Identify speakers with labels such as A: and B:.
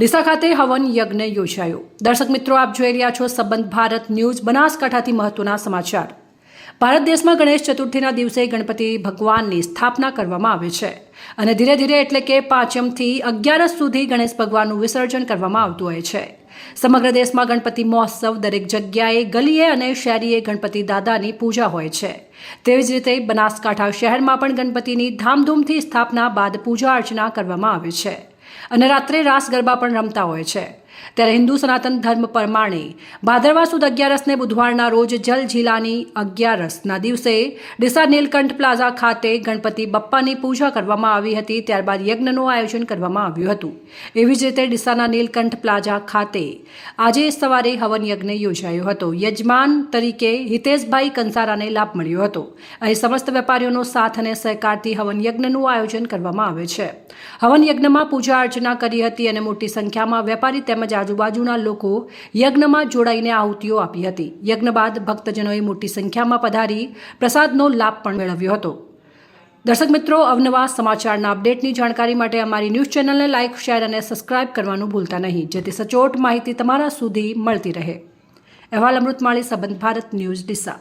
A: ડીસા ખાતે હવન યજ્ઞ યોજાયો. દર્શક મિત્રો, આપ જોઈ રહ્યા છો સંબંધ ભારત ન્યૂઝ બનાસકાંઠાથી મહત્વના સમાચાર. ભારત દેશમાં ગણેશ ચતુર્થીના દિવસે ગણપતિ ભગવાનની સ્થાપના કરવામાં આવે છે અને ધીરે ધીરે એટલે કે પાંચમથી અગિયારસ સુધી ગણેશ ભગવાનનું વિસર્જન કરવામાં આવતું હોય છે. સમગ્ર દેશમાં ગણપતિ મહોત્સવ દરેક જગ્યાએ ગલીએ અને શહેરીએ ગણપતિ દાદાની પૂજા હોય છે. તેવી જ રીતે બનાસકાંઠા શહેરમાં પણ ગણપતિની ધામધૂમથી સ્થાપના બાદ પૂજા અર્ચના કરવામાં આવે છે. અને રાત્રે રાસ ગરબા પણ રમતા હોય છે. ત્યારે હિન્દુ સનાતન ધર્મ પ્રમાણે ભાદરવા સુદ અગિયારસને બુધવારના રોજ જલ જિલ્લાની અગિયારસના દિવસે ડીસા નીલકંઠ પ્લાઝા ખાતે ગણપતિ બપ્પાની પૂજા કરવામાં આવી હતી, ત્યારબાદ યજ્ઞનું આયોજન કરવામાં આવ્યું હતું. એવી જ રીતે ડીસાના નીલકંઠ પ્લાઝા ખાતે આજે સવારે હવન યજ્ઞ યોજાયો હતો. યજમાન તરીકે હિતેશભાઈ કંસારાને લાભ મળ્યો હતો. અહીં સમસ્ત વેપારીઓનો સાથ અને સહકારથી હવન યજ્ઞનું આયોજન કરવામાં આવે છે. હવન યજ્ઞમાં પૂજા અર્ચના કરી હતી અને મોટી સંખ્યામાં વેપારી તેમજ આજુબાજુના લોકો યજ્ઞમાં જોડાઈને આહુતિઓ આપી હતી. યજ્ઞ બાદ ભક્તજનોએ મોટી સંખ્યામાં પધારી પ્રસાદનો લાભ પણ મેળવ્યો હતો. દર્શક મિત્રો, અવનવા સમાચારના અપડેટની જાણકારી માટે અમારી ન્યૂઝ ચેનલને લાઇક, શેર અને સબસ્ક્રાઇબ કરવાનું ભૂલતા નહીં. જેથી સચોટ માહિતી તમારા સુધી મળતી રહે. અહેવાલ અમૃતમાળી, સંબંધ ભારત ન્યૂઝ ડીસા.